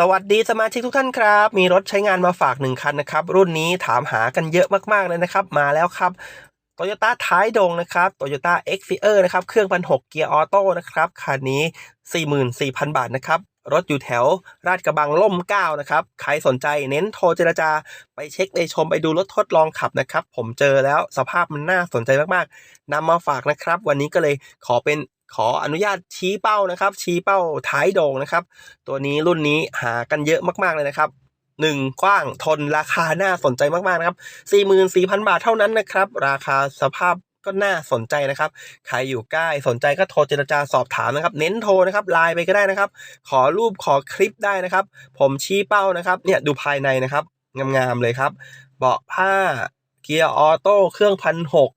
สวัสดีสมาชิกทุกท่านครับ มีรถใช้งานมาฝากหนึ่งคันนะครับ รุ่นนี้ถามหากันเยอะมากๆเลยนะครับ มาแล้วครับ Toyota ท้ายดงนะครับ Toyota x f i e r นะครับ เครื่องพันหกเกียร์ออโต้นะครับ คันนี้ 44,000 บาทนะครับ รถอยู่แถวราชกระบังล่มเก้านะครับ ใครสนใจเน้นโทรเจรจา ไปเช็คไปชมไปดูรถทดลองขับนะครับ ผมเจอแล้วสภาพมันน่าสนใจมากๆนำมาฝากนะครับ วันนี้ก็เลยขอเป็น ขออนุญาตชี้เป้านะครับ ชี้เป้าท้ายโด่งนะครับ ตัวนี้รุ่นนี้หากันเยอะมากๆเลยนะครับหนึ่งกว้างทนราคาน่าสนใจมากๆนะครับ44,000 บาทเท่านั้นนะครับ ราคาสภาพก็น่าสนใจนะครับ ใครอยู่ใกล้สนใจก็โทรเจรจาสอบถามนะครับ เน้นโทรนะครับไลน์ไปก็ได้นะครับ ขอรูปขอคลิปได้นะครับ ผมชี้เป้านะครับเนี่ยดูภายในนะครับงามๆเลยครับ เบาะผ้าเกียร์ออโต้เครื่องพันหก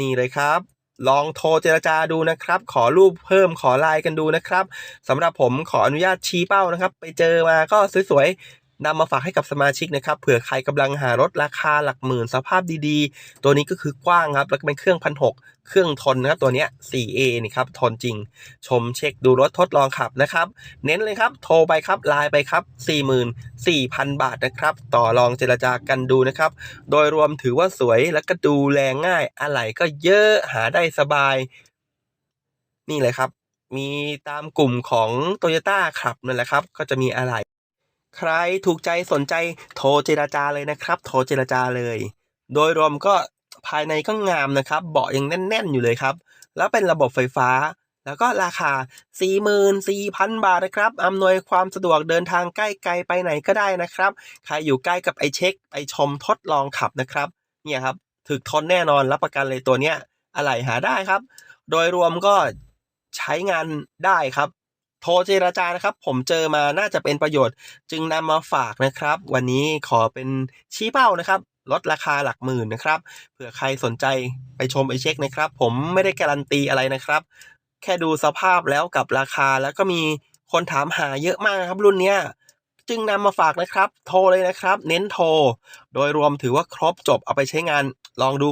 นี่เลยครับ ลองโทรเจรจาดูนะครับ ขอรูปเพิ่มขอไลน์กันดูนะครับสำหรับผมขออนุญาตชี้เป้านะครับ ไปเจอมาก็สวยๆ นำมาฝากให้กับสมาชิกนะครับเผื่อใครกำลังหารถราคาหลักหมื่นสภาพดีๆ ตัวนี้ก็คือกว้างครับแล้วก็เป็นเครื่องพันหกเครื่องทนนะครับตัวนี้ 4A นี่ครับทนจริง ชมเช็คดูรถทดลองขับนะครับ เน้นเลยครับโทรไปครับไลน์ไปครับ 44,000 บาทนะครับ ต่อรองเจรจากันดูนะครับ โดยรวมถือว่าสวยแล้วก็ดูแลง่ายอะไหล่ก็เยอะหาได้สบาย นี่เลยครับ มีตามกลุ่มของ Toyota ครับนั่นแหละครับ ก็จะมีอะไหล่ ใครถูกใจสนใจโทรเจรจาเลยนะครับ โทรเจรจาเลย โดยรวมก็ภายในก็งามนะครับ เบาะยังแน่น ๆ อยู่เลยครับ แล้วเป็นระบบไฟฟ้า แล้วก็ราคา 44,000 บาทนะครับอำนวยความสะดวกเดินทางใกล้ไกลไปไหนก็ได้นะครับ ใครอยู่ใกล้กับไอเช็ค ไปชมทดลองขับนะครับ เนี่ยครับถึกทนแน่นอนรับประกันเลยตัวเนี้ยอะไหล่หาได้ครับ โดยรวมก็ใช้งานได้ครับ โทรเจราจานะครับ ผมเจอมาน่าจะเป็นประโยชน์ จึงนำมาฝากนะครับ วันนี้ขอเป็นชี้เป้านะครับลดราคาหลักหมื่นนะครับเผื่อใครสนใจไปชมไปเช็คนะครับ ผมไม่ได้การันตีอะไรนะครับ แค่ดูสภาพแล้วกับราคาแล้วก็มีคนถามหาเยอะมากครับรุ่นเนี้ยจึงนำมาฝากนะครับ โทรเลยนะครับ เน้นโทร โดยรวมถือว่าครบจบเอาไปใช้งานลองดู